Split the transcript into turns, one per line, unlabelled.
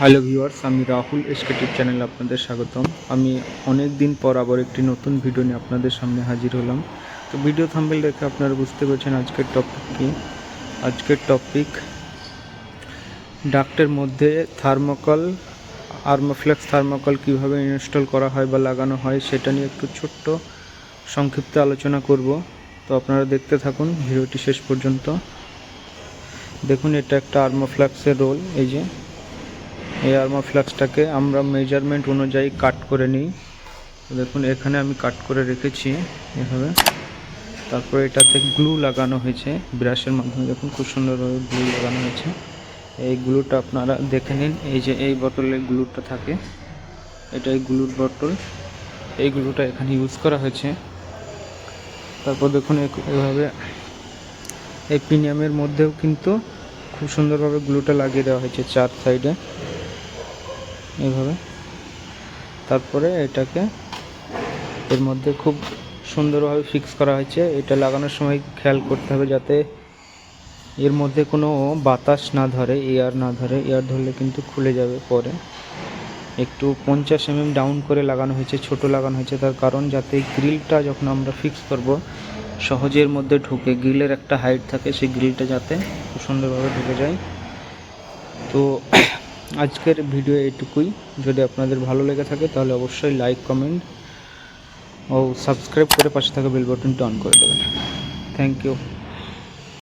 Hello viewers, আমি রাহুল এসকেটিভ চ্যানেলে আপনাদের স্বাগতম। আমি অনেক দিন পর আবার একটি নতুন ভিডিও নিয়ে আপনাদের সামনে হাজির হলাম। তো ভিডিও থাম্বেল দেখে আপনারা বুঝতে পারছেন আজকের টপিক কী। আজকের টপিক ডাক্টের মধ্যে থার্মোকল, আর্মোফ্লেক্স থার্মোকল কীভাবে ইনস্টল করা হয় বা লাগানো হয় সেটা নিয়ে একটু ছোট্ট সংক্ষিপ্ত আলোচনা করব। তো আপনারা দেখতে থাকুন ভিডিওটি শেষ পর্যন্ত। দেখুন, এটা একটা আর্মোফ্লেক্সের রোল, এই যে। এই আর্মা ফ্লাক্সটাকে আমরা মেজারমেন্ট অনুযায়ী কাট করে নিই। দেখুন, এখানে আমি কাট করে রেখেছি এভাবে। তারপরে এটাতে গ্লু লাগানো হয়েছে ব্রাশের মাধ্যমে। দেখুন, খুব সুন্দরভাবে গ্লু লাগানো হয়েছে। এই গ্লুটা আপনারা দেখে নিন, এই যে এই বোতলে গ্লুটা থাকে, এটা এই গ্লুর বোতল এই গ্লুটা এখানে ইউজ করা হয়েছে। তারপর দেখুন এভাবে এই প্রিমিয়ামের মধ্যেও কিন্তু খুব সুন্দরভাবে গ্লুটা লাগিয়ে দেওয়া হয়েছে চার সাইডে এইভাবে। তারপরে এটাকে এর মধ্যে খুব সুন্দরভাবে ফিক্স করা হয়েছে। এটা লাগানোর সময় খেয়াল করতে হবে যাতে এর মধ্যে কোনো বাতাস না ধরে এয়ার না ধরে। এয়ার ধরলে কিন্তু খুলে যাবে পরে। একটু পঞ্চাশ এমএম ডাউন করে লাগানো হয়েছে, ছোট লাগানো হয়েছে। তার কারণ যাতে গ্রিলটা যখন আমরা ফিক্স করব, সহজের মধ্যে ঢুকে গ্রিলের একটা হাইট থাকে, সেই গ্রিলটা যাতে খুব সুন্দরভাবে ঢুকে যায়। তো আজকের ভিডিও এটুকুই। যদি আপনাদের ভালো লেগে থাকে, তাহলে অবশ্যই লাইক কমেন্ট ও সাবস্ক্রাইব করে পাশে থাকা বেল বাটনটি অন করে দেবেন। Thank you